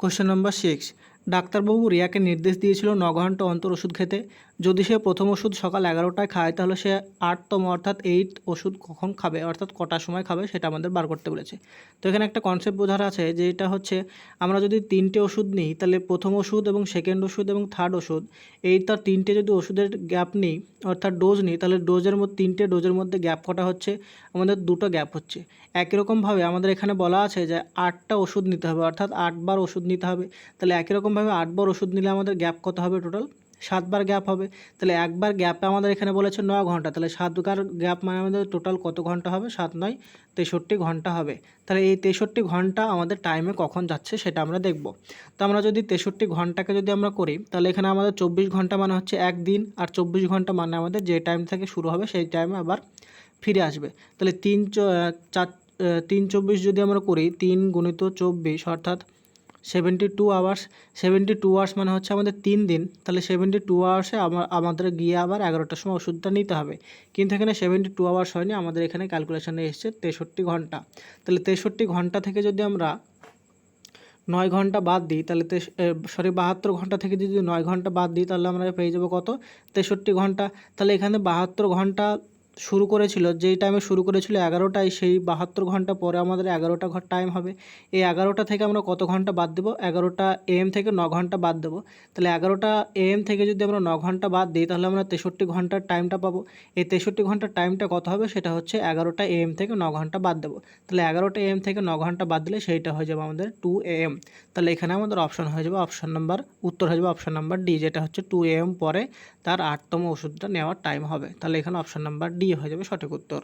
Question number six ডাক্তারবাবু রিয়াকে নির্দেশ দিয়েছিল ন ঘণ্টা অন্তর ওষুধ খেতে। যদি সে প্রথম ওষুধ সকাল এগারোটায় খায়, তাহলে সে আটতম অর্থাৎ এইট ওষুধ কখন খাবে, অর্থাৎ কটার সময় খাবে সেটা আমাদের বার করতে বলেছে। তো এখানে একটা কনসেপ্ট বোঝার আছে যে এটা হচ্ছে, আমরা যদি তিনটে ওষুধ নিই, তাহলে প্রথম ওষুধ এবং সেকেন্ড ওষুধ এবং থার্ড ওষুধ, এই তার তিনটে যদি ওষুধের গ্যাপ নিই, অর্থাৎ ডোজ নিই, তাহলে ডোজের মধ্যে, তিনটে ডোজের মধ্যে গ্যাপ কটা হচ্ছে? আমাদের দুটো গ্যাপ হচ্ছে। একই রকমভাবে আমাদের এখানে বলা আছে যে আটটা ওষুধ নিতে হবে, অর্থাৎ আটবার ওষুধ নিতে হবে। তাহলে একই রকমভাবে আটবার ওষুধ নিলে আমাদের গ্যাপ কত হবে টোটাল সাতবার গ্যাপ হবে। তাহলে একবার গ্যাপে আমাদের এখানে বলেছে ন ঘণ্টা। তাহলে সাতবার গ্যাপ মানে আমাদের টোটাল কত ঘণ্টা হবে? সাত নয়, তেষট্টি ঘণ্টা হবে। তাহলে এই তেষট্টি ঘণ্টা আমাদের টাইমে কখন যাচ্ছে সেটা আমরা দেখব। তো আমরা যদি তেষট্টি ঘন্টাকে যদি আমরা করি, তাহলে এখানে আমাদের চব্বিশ ঘণ্টা মানে হচ্ছে একদিন, আর চব্বিশ ঘণ্টা মানে আমাদের যে টাইম থেকে শুরু হবে সেই টাইমে আবার ফিরে আসবে। তাহলে তিন চার তিন চব্বিশ যদি আমরা করি, তিন গুণিত চব্বিশ অর্থাৎ seventy two hours seventy two hours মানে হচ্ছে আমাদের তিন দিন। তাহলে সেভেন্টি টু আওয়ার্সে আমাদের গিয়ে আবার এগারোটার সময় ওষুধটা নিতে হবে। কিন্তু এখানে সেভেন্টি টু আওয়ার্স হয়নি, আমাদের এখানে ক্যালকুলেশনে এসছে তেষট্টি ঘণ্টা। তাহলে তেষট্টি ঘণ্টা থেকে যদি আমরা নয় ঘণ্টা বাদ দিই, তাহলে সরি বাহাত্তর ঘণ্টা থেকে যদি নয় ঘণ্টা বাদ দিই, তাহলে আমরা পেয়ে যাব কত? তেষট্টি ঘণ্টা। তাহলে এখানে বাহাত্তর ঘণ্টা শুরু করেছিল, যেই টাইমে শুরু করেছিল এগারোটায়, সেই বাহাত্তর ঘণ্টা পরে আমাদের এগারোটা ঘর টাইম হবে। এই এগারোটা থেকে আমরা কত ঘণ্টা বাদ দেবো? এগারোটা এম থেকে ন ঘণ্টা বাদ দেবো। তাহলে এগারোটা এম থেকে যদি আমরা ন ঘণ্টা বাদ দিই, তাহলে আমরা তেষট্টি ঘণ্টার টাইমটা পাবো। এই তেষট্টি ঘণ্টার টাইমটা কত হবে? সেটা হচ্ছে এগারোটা এম থেকে ন ঘণ্টা বাদ দেবো। তাহলে এগারোটা এম থেকে ন ঘণ্টা বাদ দিলে সেইটা হয়ে যাবে আমাদের টু এম তাহলে এখানে আমাদের অপশন হয়ে যাবে অপশন নাম্বার উত্তর হয়ে যাবে অপশন নাম্বার ডি যেটা হচ্ছে টু এম পরে তার আটতম ওষুধটা নেওয়ার টাইম হবে। তাহলে এখানে অপশন নাম্বার ডি হয়ে যাবে সঠিক উত্তর।